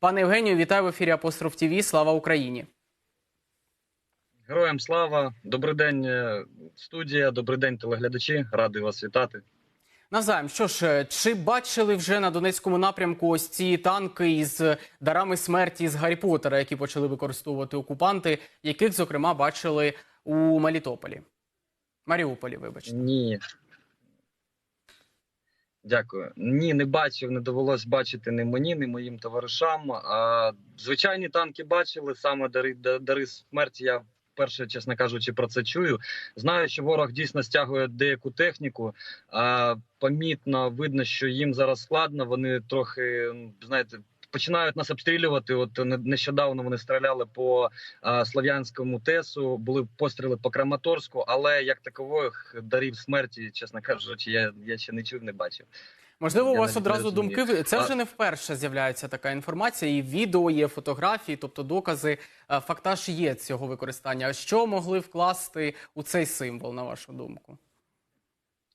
Пане Євгенію, вітаю в ефірі Апостроф ТВ. Слава Україні. Героям слава, добрий день, е, студія, добрий день, телеглядачі. Радий вас вітати. Навзаєм, що ж, е, чи бачили вже на Донецькому напрямку ось ці танки із дарами смерті з Гаррі Поттера, які почали використовувати окупанти, яких, зокрема, бачили у Мелітополі? Маріуполі, вибачте. Ні. Дякую. Ні, не бачив, не довелось бачити ні мені, ні моїм товаришам. А, звичайні танки бачили, саме дари, дари смерті. Я вперше, чесно кажучи, про це чую. Знаю, що ворог дійсно стягує деяку техніку. А, помітно видно, що їм зараз складно. Вони трохи, знаєте. Починають нас обстрілювати. От не- нещодавно вони стріляли по а, Слов'янському ТЕСу, були постріли по Краматорську, але як такових дарів смерті, чесно кажучи, я, я ще не чув, не бачив. Можливо, у вас одразу думки. Це вже не вперше з'являється така інформація, і відео є, фотографії, тобто докази, е, фактаж є цього використання. Що могли вкласти у цей символ, на вашу думку?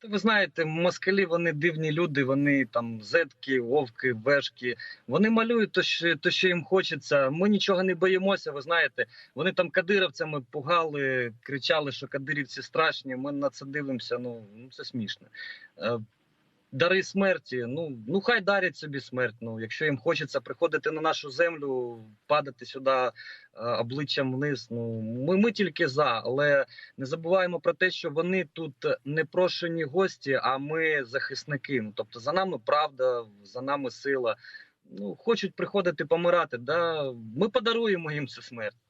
Ви знаєте, москалі вони дивні люди, вони там зетки, вовки, вешки. Вони малюють то, що, то, що їм хочеться. Ми нічого не боїмося. Ви знаєте, вони там кадировцями пугали, кричали, що кадирівці страшні. Ми на це дивимося. Ну, ну це смішно. Дари смерті. Ну, ну хай дарять собі смерть. Ну, якщо їм хочеться приходити на нашу землю, падати сюди е, обличчям вниз. Ну ми, ми тільки за, але не забуваємо про те, що вони тут непрошені гості, а ми захисники. Ну тобто за нами правда, за нами сила. Ну хочуть приходити помирати. Да, ми подаруємо їм цю смерть.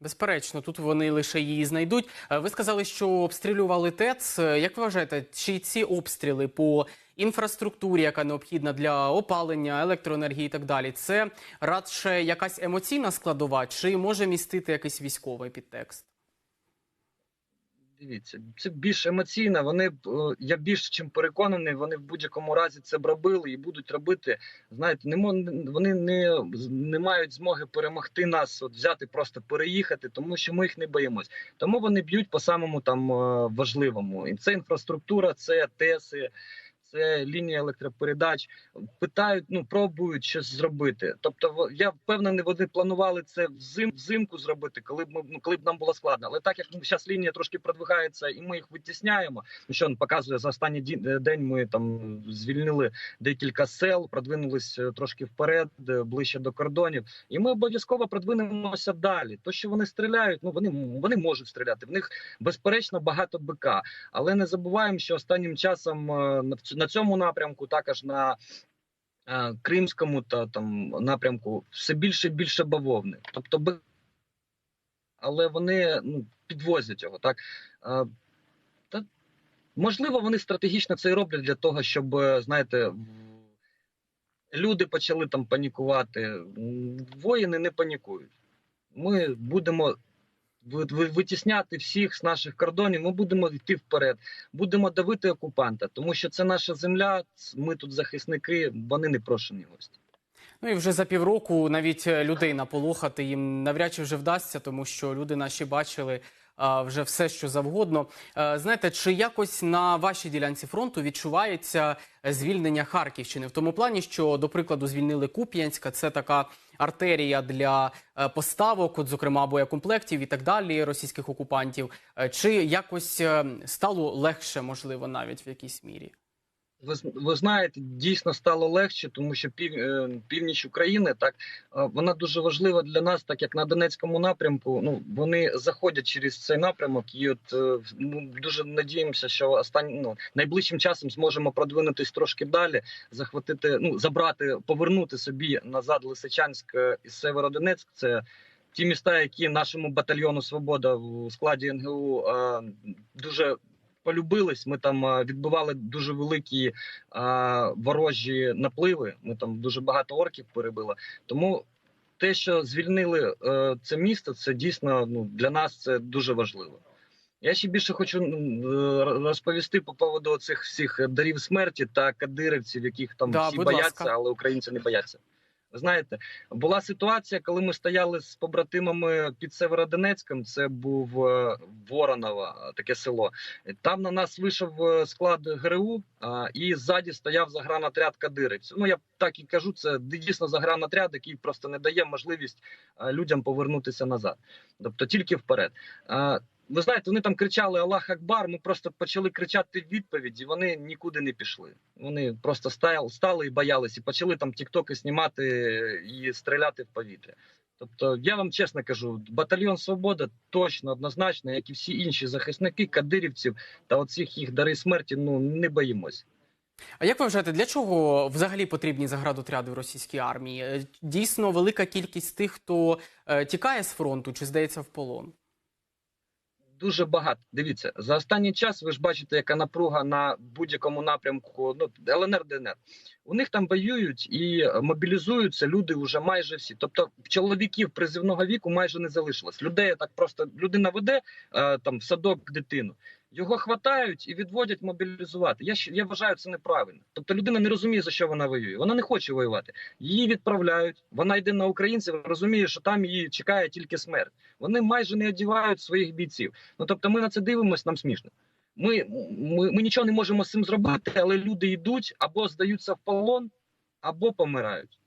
Безперечно, тут вони лише її знайдуть. Е, Ви сказали, що обстрілювали ТЕЦ. Е, Як ви вважаєте, чи ці обстріли по інфраструктурі, яка необхідна для опалення, електроенергії і так далі, це радше якась емоційна складова, чи може містити якийсь військовий підтекст? Дивіться, це більш емоційно. Вони е, я більш чим переконаний, вони в будь-якому разі це б робили і будуть робити. Знаєте, не вони не, не мають змоги перемогти нас, от взяти, просто переїхати, тому що ми їх не боїмось. Тому вони б'ють по самому там е, важливому. І це інфраструктура, це ТЕСи, це лінія електропередач. Питають, ну пробують щось зробити. Тобто, я впевнений, вони планували це взим, взимку зробити, коли б ми ну, коли б нам було складно. Але так як зараз лінія трошки продвигається, і ми їх витісняємо. Ну що показує за останній ді- день. Ми там звільнили декілька сел, продвинулись е, трошки вперед, е, ближче до кордонів, і ми обов'язково продвинемося далі. То, що вони стріляють, ну вони вони можуть стріляти. В них безперечно багато БК. Але не забуваємо, що останнім часом е, на на цьому напрямку, також на е, Кримському та там напрямку, все більше і більше бавовни. Тобто, але вони ну, підвозять його. Так Е, та можливо, вони стратегічно це роблять для того, щоб е, знаєте. Люди почали там панікувати. Воїни не панікують. Ми будемо витісняти всіх з наших кордонів. Ми будемо йти вперед, будемо давити окупанта, тому що це наша земля. Ми тут захисники, вони не прошені гості. Ну і вже за півроку навіть е, людей наполохати їм навряд чи вже вдасться, тому що люди наші бачили вже все, що завгодно. Е, Знаєте, чи якось на вашій ділянці фронту відчувається звільнення Харківщини в тому плані, що до прикладу звільнили Куп'янська, це така артерія для е, поставок, от зокрема боєкомплектів і так далі російських окупантів. Е, Чи якось стало легше, можливо, навіть в якійсь мірі? Ви, ви знаєте, дійсно стало легше, тому що пів, е, північ України так е, вона дуже важлива для нас, так як на Донецькому напрямку. Ну вони заходять через цей напрямок, і от е, ми дуже надіємося, що останнім ну, найближчим часом зможемо продвинутись трошки далі, захватити, ну забрати, повернути собі назад Лисичанськ і Северодонецьк. Це ті міста, які нашому батальйону Свобода в складі НГУ дуже полюбились. Ми там е, відбивали дуже великі е, ворожі напливи. Ми там дуже багато орків перебили. Тому те, що звільнили е, це місто, це дійсно ну для нас це дуже важливо. Я ще більше хочу розповісти по поводу цих всіх дарів смерті та кадирівців, яких там Да, всі бояться, ласка. але українці не бояться. Знаєте, була ситуація, коли ми стояли з побратимами під Северодонецьком. Це був е, Воронова, е, таке село. Там на нас вийшов е, склад ГРУ, і ззаді стояв загранотряд кадирівців. Ну я так і кажу, це дійсно загранотряд, який просто не дає можливість людям повернутися назад, тобто тільки вперед. Ви знаєте, вони там кричали Аллах Акбар. Ми просто почали кричати в відповіді. Вони нікуди не пішли. Вони просто стали, стали і боялись, і почали там тіктоки знімати і стріляти в повітря. Тобто, я вам чесно кажу, батальйон Свобода точно однозначно, як і всі інші захисники, кадирівців та оцих їх дари смерті. Ну не боїмось. А як ви вважаєте, для чого взагалі потрібні заградотряди в російській армії? Е, Дійсно, велика кількість тих, хто е, тікає з фронту чи здається в полон? Дуже багато. Дивіться, за останній час ви ж бачите, яка напруга на будь-якому напрямку. Ну ЛНР ДНР. У них там воюють і мобілізуються люди вже майже всі. Тобто чоловіків призивного віку майже не залишилось. Людей так просто людина веде е, там в садок дитину. Його хватають і відводять мобілізувати. Я я вважаю це неправильно. Тобто людина не розуміє за що вона воює. Вона не хоче воювати. Її відправляють. Вона йде на українців, розуміє, що там її чекає тільки смерть. Вони майже не одівають своїх бійців. Ну тобто, ми на це дивимося, нам смішно. Ми, ми, ми нічого не можемо з цим зробити, але люди йдуть або здаються в полон, або помирають.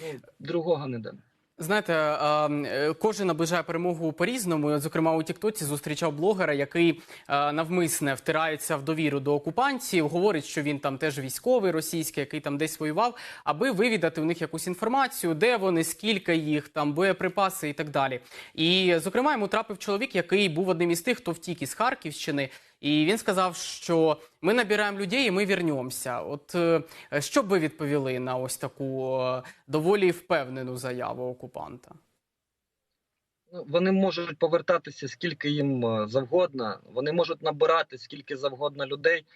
Ну, другого не дано. Знаєте, е, кожен наближає перемогу по-різному. Зокрема, у Тіктоці зустрічав блогера, який навмисне втирається в довіру до окупантів, говорить, що він там теж військовий російський, який там десь воював, аби вивідати у них якусь інформацію, де вони, скільки їх, там боєприпаси і так далі. І, зокрема, йому трапив чоловік, який був одним із тих, хто втік із Харківщини. І він сказав, що ми набираємо людей і ми вернемося. От е, що б ви відповіли на ось таку е, доволі впевнену заяву окупанта? Ну, Вони можуть повертатися скільки їм е, завгодно, вони можуть набирати скільки завгодно людей.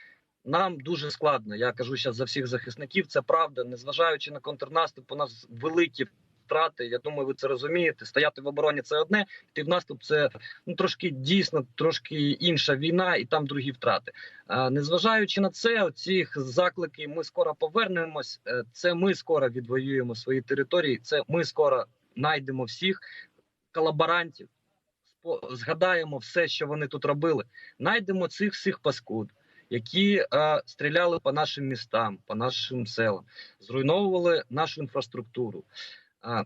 Нам дуже складно. Я кажу зараз за всіх захисників. Це правда. Незважаючи на контрнаступ, у нас великі втрати. Я думаю, ви це розумієте. Стояти в обороні це одне, йти в наступ це ну трошки дійсно трошки інша війна, і там другі втрати. А, незважаючи на це, ці заклики ми скоро повернемось. е, Це ми скоро відвоюємо свої території. Це ми скоро знайдемо всіх колаборантів. Згадаємо все, що вони тут робили. Найдемо цих всіх паскуд, які е, стріляли по нашим містам, по нашим селам, зруйновували нашу інфраструктуру. А,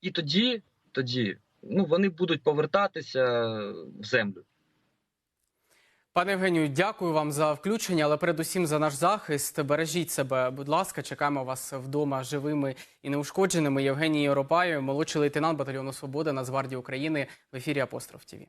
і тоді, тоді ну, вони будуть повертатися в землю. Пане Євгенію, дякую вам за включення, але передусім за наш захист. Бережіть себе, будь ласка, чекаємо вас вдома живими і неушкодженими. Євгеній Європаєв, молодший лейтенант батальйону Свобода Нацгвардії України в ефірі Апостроф ТІВІ.